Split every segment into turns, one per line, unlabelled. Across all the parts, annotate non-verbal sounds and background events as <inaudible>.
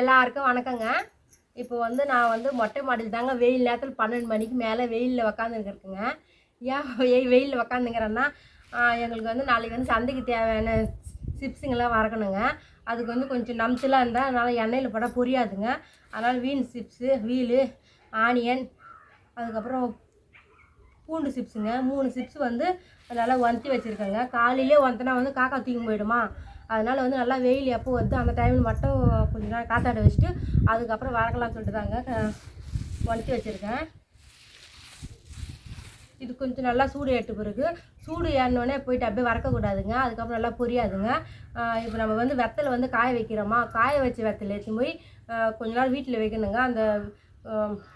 எல்லாருக்கும் வணக்கங்க. இப்போ வந்து நான் வந்து மொட்டை மாடியில் தாங்க வெயில் நேரத்தில் பன்னெண்டு மணிக்கு மேலே வெயிலில் உக்காந்துருக்குறேங்க ஏன் <laughs> வெயிலில் உக்காந்துங்கிறேன்னா எங்களுக்கு வந்து நாளைக்கு வந்து சந்தைக்கு தேவையான சிப்ஸுங்கெல்லாம் வறக்கணுங்க. அதுக்கு வந்து கொஞ்சம் நம்ச்சலாக இருந்தால் அதனால் எண்ணெயில் போட புரியாதுங்க. அதனால் வீண் சிப்ஸு வீலு ஆனியன் அதுக்கப்புறம் பூண்டு சிப்ஸுங்க. மூணு சிப்ஸ் வந்து நல்லா வந்தி வச்சுருக்கேங்க. காலையிலே வந்தனா வந்து காக்கா தூக்கி போயிடுமா. அதனால் வந்து நல்லா வெயில் எப்போ வருது அந்த டைமில் மட்டும் கொஞ்ச நேரம் காத்தாட வச்சுட்டு அதுக்கப்புறம் வறக்கலாம்னு சொல்லிட்டு தாங்க வந்தி வச்சுருக்கேன். இது கொஞ்சம் நல்லா சூடு ஏற்ற பிறகு சூடு ஏறினோடனே போயிட்டு அப்படியே வறக்கக்கூடாதுங்க அதுக்கப்புறம் நல்லா பொரியாதுங்க. இப்போ நம்ம வந்து வெத்தலை வந்து காய வைக்கிறோமா? காய வச்ச வெத்தலை எடுத்து போய் கொஞ்ச நாள் வீட்டில் வைக்கணுங்க. அந்த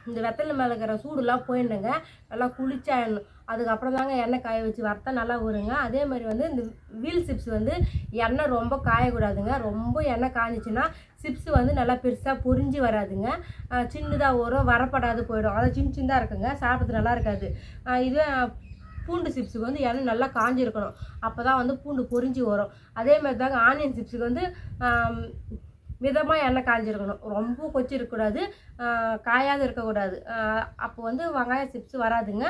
இந்த வெத்தலை மேலே இருக்கிற சூடுலாம் போயிடுங்க. நல்லா குளிச்சாயிடணும். அதுக்கப்புறம் தாங்க எண்ணெய் காய வச்சு வறுத்தா நல்லா வருங்க அதே மாதிரி வந்து இந்த வீல் சிப்ஸ் வந்து எண்ணெய் ரொம்ப காயக்கூடாதுங்க. ரொம்ப எண்ணெய் காஞ்சிச்சுன்னா சிப்ஸ் வந்து நல்லா பெருசாக பொரிஞ்சு வராதுங்க. சின்னதாக வரும் வரப்படாது போயிடும். அதை சின்ன சின்னதாக இருக்குங்க. சாப்பிட்றது நல்லா இருக்காது. இதுவே பூண்டு சிப்ஸுக்கு வந்து எண்ணெய் நல்லா காஞ்சிருக்கணும். அப்போ தான் வந்து பூண்டு பொரிஞ்சு வரும். அதே மாதிரி தாங்க ஆனியன் சிப்ஸுக்கு வந்து மிதமாக எண்ணெய் காஞ்சிருக்கணும் ரொம்ப கொச்சி இருக்கக்கூடாது. காயாது இருக்கக்கூடாது. அப்போ வந்து வெங்காய சிப்ஸ் வராதுங்க.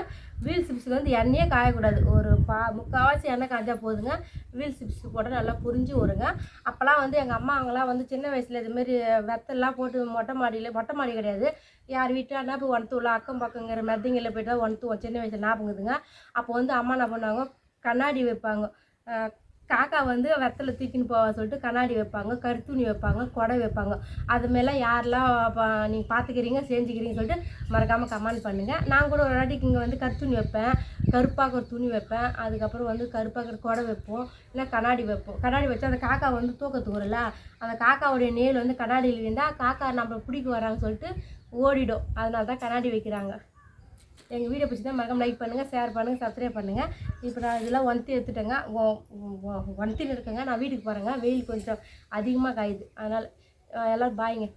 வீல் சிப்ஸுக்கு வந்து எண்ணெயே காயக்கூடாது. ஒரு பா முக்கால்வாசி எண்ணெய் காய்ஞ்சா போதுங்க. வீல் சிப்ஸ் போட்டால் நல்லா புரிஞ்சு வருங்க அப்போல்லாம் வந்து எங்கள் அம்மா அவங்களாம் வந்து சின்ன வயசில் இதுமாரி வெத்தெல்லாம் போட்டு மொட்டை மாடியில் மொட்டை மாடி கிடையாது. யார் வீட்டில் என்ன போய் ஒன்றுல அக்கம் பக்கங்கிற மெத்தைங்களில் போய்ட்டு தான் ஒன்றுவோம் சின்ன வயசில் ஞாபகத்துங்க அப்போ வந்து அம்மா என்ன பண்ணுவாங்க? கண்ணாடி வைப்பாங்க. காக்கா வந்து வெத்தலை தூக்கின்னு போவா சொல்லிட்டு கண்ணாடி வைப்பாங்க கருத்துணி வைப்பாங்க குடை வைப்பாங்க. அது மேலே யாரெல்லாம் நீங்கள் பார்த்துக்கிறீங்க செஞ்சுக்கிறீங்க சொல்லிட்டு மறக்காமல் கமெண்ட் பண்ணுங்கள் நான் கூட ஒரு வாட்டிக்கு இங்கே வந்து கருத்துணி வைப்பேன் கருப்பாக்கிற துணி வைப்பேன் அதுக்கப்புறம் வந்து கருப்பாக்கிற குடை வைப்போம் இல்லை கண்ணாடி வைப்போம். கண்ணாடி வச்சு அந்த காக்கா வந்து தூக்கத்துக்கு வரல அந்த காக்காவுடைய நேல் வந்து கண்ணாடியில் இருந்தால் காக்கா நம்மளை பிடிக்க வராங்க சொல்லிட்டு ஓடிடும். அதனால தான் கண்ணாடி வைக்கிறாங்க. எங்கள் வீடியோ பிடிச்சி தான் மறக்காம லைக் பண்ணுங்கள் ஷேர் பண்ணுங்கள் சப்ஸ்கிரைப் பண்ணுங்கள் இப்போ நான் இதெல்லாம் ஒன்த்தி எடுத்துட்டேங்க. ஒன்த்தின்னு இருக்கேங்க. நான் வீட்டுக்கு போகிறேங்க வெயில் கொஞ்சம் அதிகமாக காயுது. அதனால் எல்லோரும் பாய்ங்க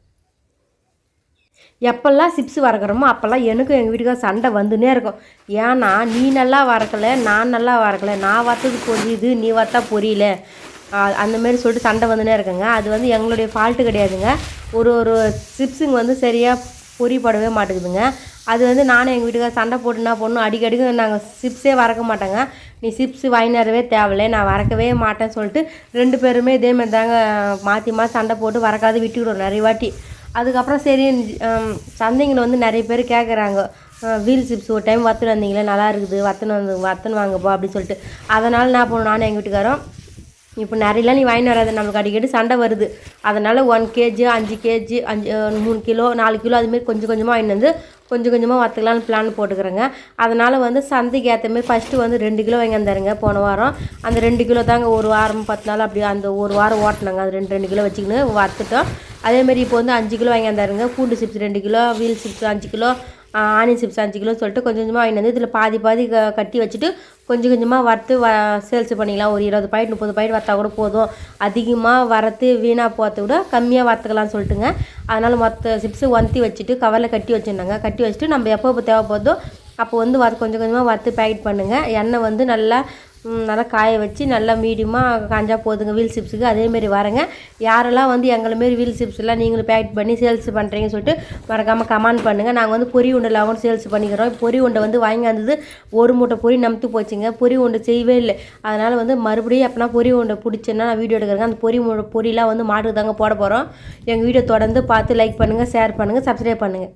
எப்பெல்லாம் சிப்ஸ் வறக்கிறோமோ அப்போல்லாம் எனக்கும் எங்கள் வீட்டுக்கு சண்டை வந்துனே இருக்கும். ஏன்னா நீ நல்லா வறக்கலை நான் நல்லா வறக்கலை நான் வறுத்தது பொரியுது நீ வறுத்தா பொரியல. அந்தமாரி சொல்லிட்டு சண்டை வந்துனே இருக்குங்க. அது வந்து எங்களுடைய ஃபால்ட்டு கிடையாதுங்க. ஒரு ஒரு சிப்ஸுங்க வந்து சரியாக பொரியப்படவே மாட்டேங்குதுங்க. அது வந்து நானும் எங்கள் வீட்டுக்கார சண்டை போட்டுனா பொண்ணும் அடிக்கடிக்கு நாங்கள் சிப்ஸே வறக்க மாட்டோங்க. நீ சிப்ஸ் வாங்கினரவே தேவையில்லை நான் வறக்கவே மாட்டேன்னு சொல்லிட்டு ரெண்டு பேருமே இதேமாரி தாங்க மாற்றி மாற்றி சண்டை போட்டு வறக்காது விட்டுவிடுவோம் நிறைய வாட்டி. அதுக்கப்புறம் சரி சந்தைங்கள வந்து நிறைய பேர் கேட்குறாங்க வீல் சிப்ஸ் ஒரு டைம் வத்துன்னு வந்தீங்களே நல்லா இருக்குது வத்துன்னு வந்து வத்துன்னு வாங்கப்பா அப்படின்னு சொல்லிட்டு. அதனால் நான் போனோம் நானும் எங்கள் வீட்டுக்காரரும் இப்போ நிறையலாம் நீ வாங்கிட்டு வராது. நம்மளுக்கு அடிக்கடி சண்டை வருது. அதனால் ஒன் கேஜி அஞ்சு கேஜி அஞ்சு மூணு கிலோ நாலு கிலோ அதுமாரி கொஞ்சம் கொஞ்சமாக வாங்கிட்டு வந்து கொஞ்சம் கொஞ்சமாக வற்றுக்கலான்னு பிளான் போட்டுக்கிறேங்க. அதனால் வந்து சந்தைக்கு ஏற்ற மாதிரி ஃபஸ்ட்டு வந்து ரெண்டு கிலோ வாங்கி வந்தாருங்க போன வாரம். அந்த ரெண்டு கிலோ தாங்க ஒரு வாரம் பத்து நாள் அப்படி அந்த ஒரு வாரம் ஓட்டினாங்க. அது ரெண்டு ரெண்டு கிலோ வச்சுக்கின்னு வறுத்துட்டோம். அதேமாரி இப்போ வந்து அஞ்சு கிலோ வாங்கி வந்தாருங்க. பூண்டு சிப்ஸ் ரெண்டு கிலோ வீல் சிப்ஸ் அஞ்சு கிலோ ஆனியன் சிப்ஸ் அஞ்சு கிலோ சொல்லிட்டு கொஞ்சம் கொஞ்சமாக வாங்கிட்டு வந்து இதில் பாதி பாதி க கட்டி வச்சுட்டு கொஞ்சம் கொஞ்சமாக வறுத்து வ சேல்ஸ் பண்ணிக்கலாம். ஒரு இருபது பாயிண்ட் முப்பது பாயிண்ட் வறுத்தா கூட போதும். அதிகமாக வறுத்து வீணாக போகிறத விட கம்மியாக வறுத்துக்கலாம்னு சொல்லிட்டுங்க. அதனால் மொத்த சிப்ஸு ஒந்தி வச்சுட்டு கவரில் கட்டி வச்சுருந்தாங்க. கட்டி வச்சுட்டு நம்ம எப்போ தேவைப்படுதோ அப்போ வந்து வறு கொஞ்சம் கொஞ்சமாக வறுத்து பேக்கெட் பண்ணுங்கள் எண்ணெய் வந்து நல்லா நல்லா காய வச்சு நல்லா மீடியமாக காஞ்சா போதுங்க வீல் சிப்ஸுக்கு அதேமாரி வரேங்க. யாரெல்லாம் வந்து எங்களை மாரி வீல் சிப்ஸ்லாம் நீங்களும் பேக் பண்ணி சேல்ஸ் பண்ணுறீங்கன்னு சொல்லிட்டு மறக்காமல் கமெண்ட் பண்ணுங்கள் நாங்கள் வந்து பொரி உண்டலாகவும் சேல்ஸ் பண்ணிக்கிறோம். பொரி உண்டை வந்து வாங்கி வந்தது ஒரு மூட்டை பொரி நமத்து போச்சுங்க. பொரி உண்டை செய்யவே இல்லை. அதனால் வந்து மறுபடியும் எப்பனா பொரி உண்டை பிடிச்சேன்னா நான் வீடியோ எடுக்கிறேங்க. அந்த பொரி உண்டை பொரியெலாம் வந்து மாட்டுக்கு தாங்க போட போகிறோம் எங்கள் வீடியோ தொடர்ந்து பார்த்து லைக் பண்ணுங்கள் ஷேர் பண்ணுங்கள் சப்ஸ்கிரைப் பண்ணுங்கள்